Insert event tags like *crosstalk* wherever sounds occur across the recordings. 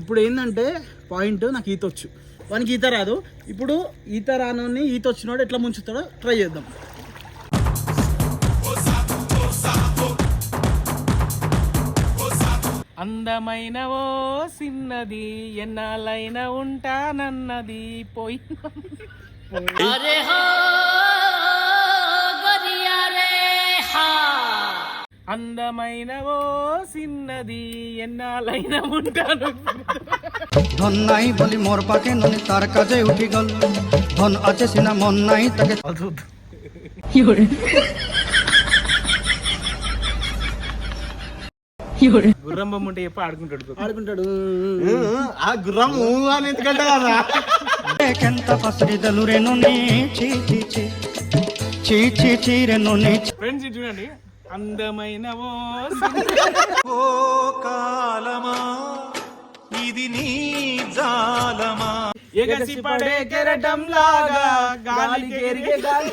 ఇప్పుడు ఏంటంటే పాయింట్ నాకు ఈత వచ్చు. వానికి ఈత రాదు. ఇప్పుడు ఈత రానోని ఈత వచ్చినోడు ఎట్లా ముంచుతాడో ట్రై చేద్దాం. అందమైన ఓ సిన్నది ఎన్నాళ్ళైనా ఉంటానన్నది. పోయి. అందమైన ఓ సిన్నది ఎన్నాళ్ళైనా ఉంటాను ধন নাই বলি মোর পাকে ননি তার কাজে উঠি গল ধন আছে সিনা মন নাই তাকে గుర్రం బొమ్మ ఉంటే చెప్పి ఆడుకుంటాడు ఆడుకుంటాడు ఆ గుర్రం ఊ అని ఎందుకంటే కదా ಕೆಂತ ಪಸರಿದಲು ರೆ ನೊನಿ చీ చీ చీ చీ చీ చీ రే నొని ఫ్రెండ్స్ ఇది చూడండి అందమైన ఓ కాలమా ఇది నీ జాలమా. ఎగసి పడే కెరటం లాగా గాలి ఎరిగే గాలి.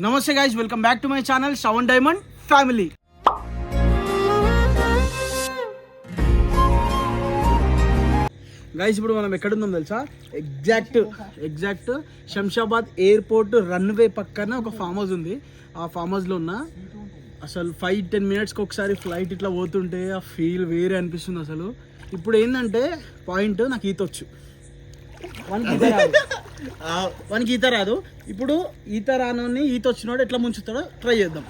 నమస్తే guys welcome back to my channel seven diamond family guys ఇప్పుడు మనం ఎక్కడుందాం తెలుసా? Exact exact Shamshabad airport runway పక్కన ఒక ఫామ్ హౌస్ ఉంది. ఆ ఫామ్ హౌస్లో ఉన్న అసలు ఫైవ్ టెన్ మినిట్స్కి ఒకసారి ఫ్లైట్ ఇట్లా పోతుంటే ఆ ఫీల్ వేరే అనిపిస్తుంది అసలు. ఇప్పుడు ఏంటంటే పాయింట్ నాకు ఈత వచ్చు. వానికి ఈత రాదు. వానికి ఈత రాదు. ఇప్పుడు ఈత రానోని ఈత వచ్చినోడు ఎట్లా ముంచుతాడో ట్రై చేద్దాం.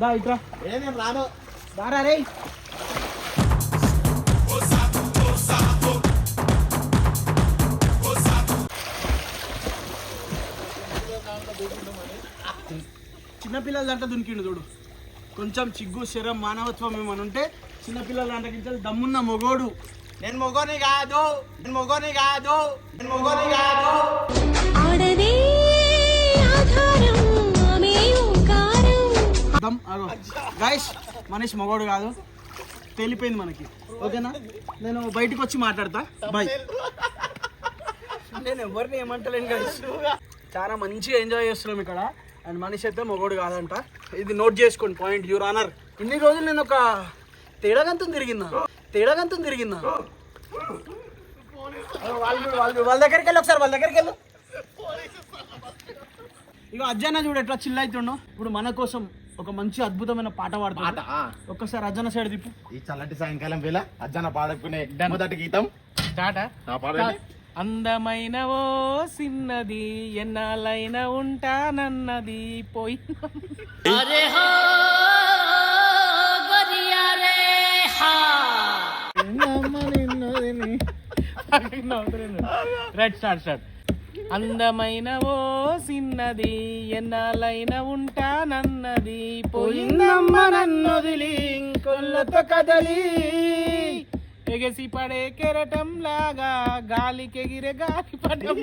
దా ఇట్రా. రాను. దారా రే చిన్నపిల్లల దాంట్లో దునికిండు చూడు. కొంచెం చిగ్గు శరం మానవత్వం ఏమని ఉంటే చిన్నపిల్లల దాంట్లో దమ్మున్న మొగోడు. నేను మొగోని కాదు నేను మొగోని కాదు నేను మొగోని కాదు. గాయస్ మనీష్ మగోడు కాదు. తెలిపోయింది మనకి. ఓకేనా? నేను బయటికి వచ్చి మాట్లాడతా బాయ్ నేను ఎవరిని ఏమంటలేను గైస్ చాలా మంచిగా ఎంజాయ్ చేస్తున్నాం ఇక్కడ. అండ్ మనిషి అయితే మొగోడు కాదంట. ఇది నోట్ చేసుకోండి పాయింట్ యూర్ ఆనర్. ఇన్ని రోజులు నేను ఒక తేడాగంతం తిరిగిందా? తేడాగంతం తిరిగిందా? వాళ్ళు వాళ్ళు. వాళ్ళ దగ్గరికి వెళ్ళి ఒకసారి వాళ్ళ దగ్గరికి వెళ్ళు. ఇక అజ్జన్న చూడు ఎట్లా చిల్ అవుతుండో. ఇప్పుడు మన కోసం ఒక మంచి అద్భుతమైన పాట పాడుతాడు. ఒక్కసారి అజ్జన్న సైడ్ తిప్పు. ఈ చల్లటి సాయంకాలం వేళ అజ్జన పాడుకునే మొదటి గీతం. స్టార్టా అందమైన ఓ సిన్నది ఎన్నాళ్ళైనా ఉంటానన్నది. పోయి. Right start start. అందమైన ఓ సిన్నది ఎన్నాళ్ళైనా ఉంటానన్నది. పోయిందమ్మ నన్నొదిలి ఇంకొల్లతో కదలి. ఎగసి పడే కెరటం లాగా గాలికి ఎగిరే గాలి పటం.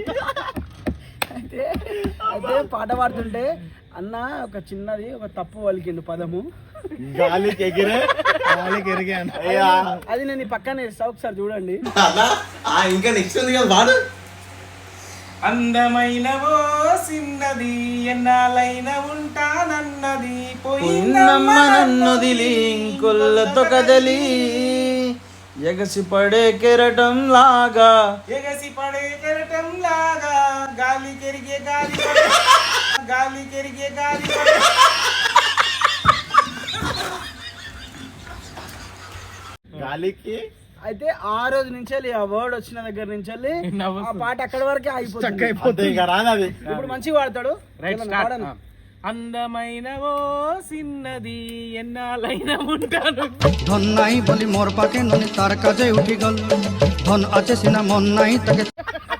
అయితే అయితే పాట పాడుతుంటే అన్న ఒక చిన్నది ఒక తప్పు పలికిండు పదము. గాలికి ఎగిరే గాలికి అయ్యా. అది నేను ఈ పక్కనే ఇస్తా ఒకసారి చూడండి. ఇంకా నెక్స్ట్ ఉంది కదా వాడు అందమైన ఓ సిన్నది ఎన్నాళ్ళైనా ఉంటానన్నది పోయిందమ్మ నన్నొదిలి ఇంకొల్లతో కదలి. ఎగసి పడే కెరటం లాగా. ఎగసి పడే కెరటం లాగా. గాలి కెరిగే గాలి గాలి కెరిగే గాలి గాలికి? అయితే ఆ రోజు నుంచి వెళ్ళి ఆ వర్డ్ వచ్చిన దగ్గర నుంచి వెళ్ళి ఆ పాట అక్కడి వరకే అయిపోతుంది. ఇప్పుడు మంచిగా పాడతాడు రైట్ ఏమన్నా స్టార్ట్ పాడను. అందమైన ఓ సిన్నది ఎన్నాళ్ళైనా ఉంటాను ধন নাই বলি মোর পাকে ননি তার কাজে উঠি গল ধন আছে সিনা মন নাই তাকে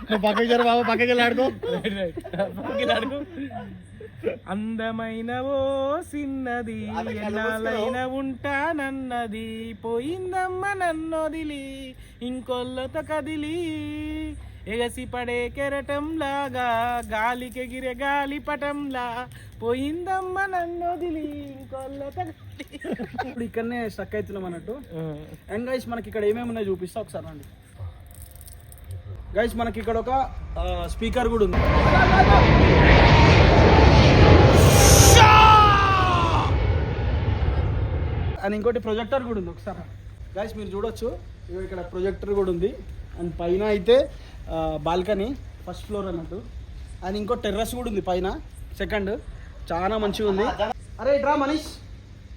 నువ్వు పక్కకి జరు బాబు పక్కకి ఆడుకో పగిలాడుకు. అందమైన ఓ సిన్నది ఎన్నాళ్ళైనా ఉంటానన్నది పోయిందమ్మ నన్నొదిలి ఇంకొల్లతో కదిలి ఎగసి పడే కెరటం లాగా గాలికెగిరే గాలి పటంలా పోయిందమ్మ నన్నొదిలి ఇంకొల్లతో కదిలి ఇప్పుడు ఇక్కడనే స్టక్ అవుతున్నాం అన్నట్టు. అండ్ గైస్ మనకి ఇక్కడ ఏమేమి ఉన్నాయో చూపిస్తా ఒకసారి రండి. గైస్ మనకి ఇక్కడ ఒక స్పీకర్ కూడా ఉంది. అండ్ ఇంకోటి ప్రొజెక్టర్ కూడా ఉంది ఒకసారి గైస్ మీరు చూడొచ్చు. ఇక్కడ ప్రొజెక్టర్ కూడా ఉంది. అండ్ పైన అయితే బాల్కనీ ఫస్ట్ ఫ్లోర్ అన్నట్టు. అండ్ ఇంకో టెర్రస్ కూడా ఉంది పైన సెకండ్ చాలా మంచిగా ఉంది. అరే ఇట్రా మనీష్.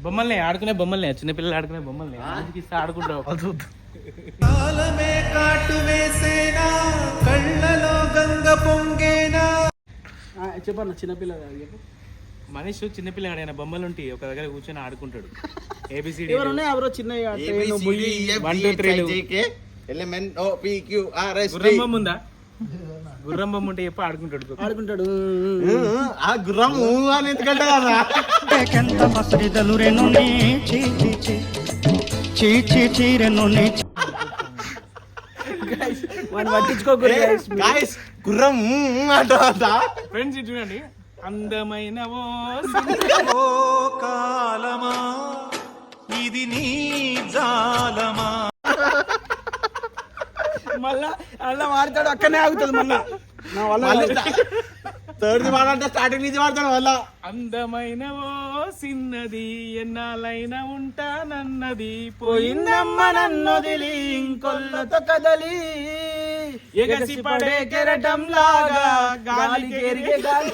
బొమ్మల్ని ఆడుకునే బొమ్మల్ని చిన్నపిల్లలు ఆడుకునే బొమ్మల్ని. అందుకు ఇస్తే ఆడుకుంటావు. కాలమే కాటు వేసేనా కళ్ళలో గంగ పొంగేనా? ఆ, చెప్పన్న చిన్నపిల్ల కాదు చెప్పు. మనిషి చిన్నపిల్లగాడు ఆయన బొమ్మలు ఉంటాయి ఒక దగ్గర కూర్చొని ఆడుకుంటాడు. *laughs* ఏబిసిడి ఎవరు ఉన్నాయి? ఎవరో చిన్న ఎల్ఎంఎన్ ఓ పిక్యూఆర్ ఎస్ గుర్రంబం ఉందా? గుర్రం ఉంటే చెప్పి ఆడుకుంటాడు ఆడుకుంటాడు. ఆ గుర్రం అని ఎందుకంటే కదా. ఎంత మసరిదలు రెను చీచి చీరెను గుర్రం ఫ్రెండ్స్ చూడండి. అందమైన ఓ కాలమా? ఇది నీ జాలమా? మళ్ళా అలా మారుతాడు అక్కడనే ఆగుతుంది మళ్ళా. నా వల్ల కాదు. థర్డ్ వాడంటే స్టార్టింగ్ నుంచి వాడతాడు వల్ల అందమైన ఓ సిన్నది ఎన్నాళ్ళైనా ఉంటానన్నది. పోయిందమ్మ నన్నొదిలి ఇంకొల్లతో కదలి. ఎగసి పడే కెరటం లాగా గాలి. ఎరిగే గాలి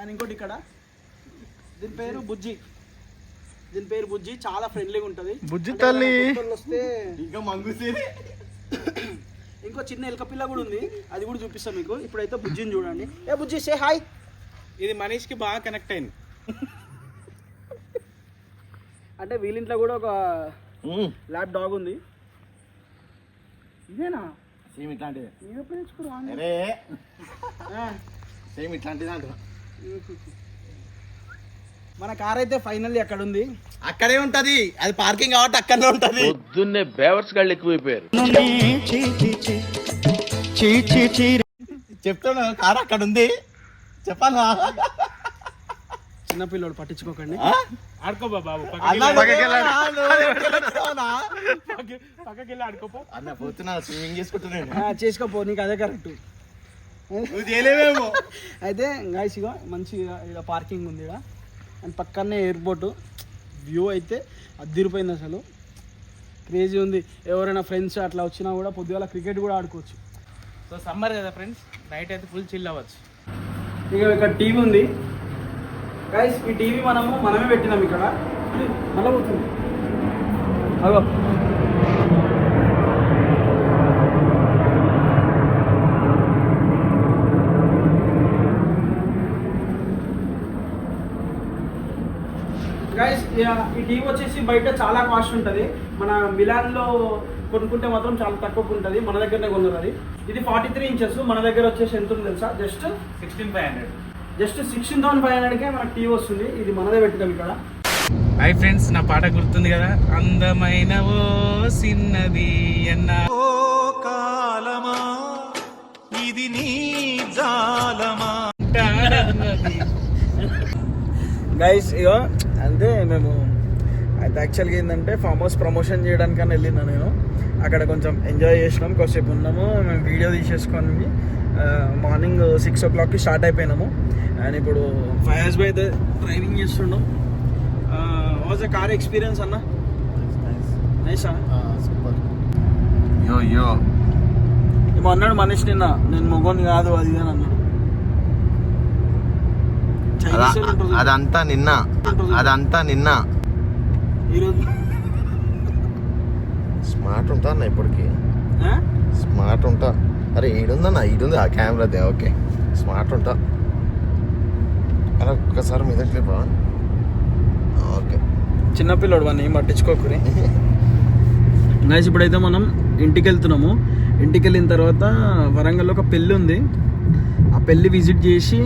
అని ఇంకోటి ఇక్కడ దీని పేరు బుజ్జి. దీని పేరు బుజ్జి చాలా ఫ్రెండ్లీగా ఉంటది. బుజ్జి తల్లి. వస్తే ఇంకా మంగుసేది. ఇంకో చిన్న ఎలక పిల్ల కూడా ఉంది. అది కూడా చూపిస్తాం మీకు. ఇప్పుడైతే బుజ్జిని చూడండి. ఏ బుజ్జి సే హాయ్ ఇది మనీష్కి బాగా కనెక్ట్ అయింది. అంటే వీళ్ళింట్లో కూడా ఒక ల్యాబ్ డాగ్ ఉంది. ఇదేనా? సేమ్ ఇట్లాంటిది? అరే. ఆ, సేమ్ ఇట్లాంటిది అంట మన కార్ అయితే ఫైనల్ అక్కడ ఉంది అక్కడే ఉంటది. అది పార్కింగ్ కాబట్టి అక్కడనే ఉంటది. పొద్దున్నే బేవర్స్ గాళ్ళు ఎక్కువైపోయారు. నీ చీ చీ చీ చీ చీ చీరె చెప్తాను కారు అక్కడ ఉంది చెప్పాలా చిన్నపిల్లడు పట్టించుకోకండి. ఆడుకో బాబు ఆడుకోపో. అన్న పోతున్నా స్విమ్మింగ్ చేసుకుంటున్నాను చేసుకోపో నీకు అదే కరెక్ట్. నువ్వు చేయలేవేమో. అయితే గాయస్ మంచిగా ఇక్కడ పార్కింగ్ ఉంది ఇక్కడ అండ్ పక్కనే ఎయిర్పోర్ట్. వ్యూ అయితే అద్దిరిపోయింది అసలు. క్రేజీ ఉంది. ఎవరైనా ఫ్రెండ్స్ అట్లా వచ్చినా కూడా పొద్దుగాల క్రికెట్ కూడా ఆడుకోవచ్చు. సో సమ్మర్ కదా ఫ్రెండ్స్. నైట్ అయితే ఫుల్ చిల్ అవ్వచ్చు. ఇక ఇక్కడ టీవీ ఉంది. గైస్ ఈ టీవీ మనము మనమే పెట్టినాం ఇక్కడ. మళ్ళీ పోతుంది అగో గైస్ ఈ టీవీ వచ్చేసి బయట చాలా కాస్ట్ ఉంటుంది. మన మిలాన్లో కొనుక్కుంటే మాత్రం చాలా తక్కువకు ఉంటుంది. మన దగ్గరనే కొన్నారు అది. ఇది ఫార్టీ త్రీ ఇంచెస్ మన దగ్గర వచ్చేసి ఎంత ఉంది తెలుసా? Just sixteen five hundred just sixteen thousand five హండ్రెడ్కే మనకి టీవీ వస్తుంది. ఇది మనదే పెట్టినాం ఇక్కడ. హాయ్ ఫ్రెండ్స్ నా పాట గుర్తుంది కదా? అందమైన ఓ సిన్నది ఎన్న ఓ కాలమా? ఇది నీ జాలమా? గైస్ ఇగో అంతే మేము అయితే యాక్చువల్గా ఏంటంటే ఫామ్ హౌస్ ప్రమోషన్ చేయడానికని వెళ్ళినా నేను. అక్కడ కొంచెం ఎంజాయ్ చేసినాం కొద్దిసేపు ఉన్నాము మేము వీడియో తీసేసుకొని మార్నింగ్ సిక్స్ ఓ క్లాక్కి స్టార్ట్ అయిపోయినాము. అండ్ ఇప్పుడు ఫయాజ్ బై అయితే డ్రైవింగ్ చేస్తుండం. వాజ్ అ కార్ ఎక్స్పీరియన్స్ అన్న? నైసా యో యో ఏమో అన్నాడు మనిషి నిన్న నేను మొగోని కాదు అది ఇది అని అన్నాడు. అదంతా నిన్న. అదంతా నిన్న. స్మార్ట్ ఉంటా అన్న ఇప్పటికి? స్మార్ట్ ఉంటా. అరే ఈడుందన్న ఈడుంది ఆ కెమెరాదే ఓకే. స్మార్ట్ ఉంటా. అలా ఒక్కసారి మీద క్లిప్ ఓకే. చిన్నపిల్లడు వాడిని ఏం పట్టించుకోకుని నైస్ *laughs* ఇప్పుడైతే మనం ఇంటికి వెళ్తున్నాము ఇంటికి వెళ్ళిన తర్వాత వరంగల్లో ఒక పెళ్ళి ఉంది ఆ పెళ్ళి విజిట్ చేసి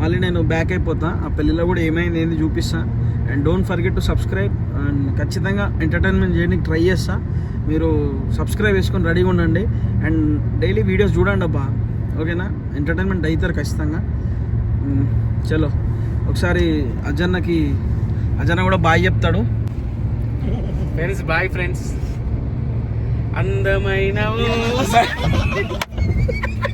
మళ్ళీ నేను బ్యాక్ అయిపోతా. ఆ పెళ్ళిలో కూడా ఏమైంది ఏంది చూపిస్తా. And don't forget to subscribe and ఖచ్చితంగా ఎంటర్టైన్మెంట్ చేయడానికి ట్రై చేస్తా. మీరు సబ్స్క్రైబ్ చేసుకొని రెడీగా ఉండండి. అండ్ డైలీ వీడియోస్ చూడండి అబ్బా. ఓకేనా ఎంటర్టైన్మెంట్ అవుతారు ఖచ్చితంగా. చలో. ఒకసారి అజన్నకి అజన్న కూడా బాయ్ చెప్తాడు. ఫ్రెండ్స్ బాయ్ ఫ్రెండ్స్ అందమైన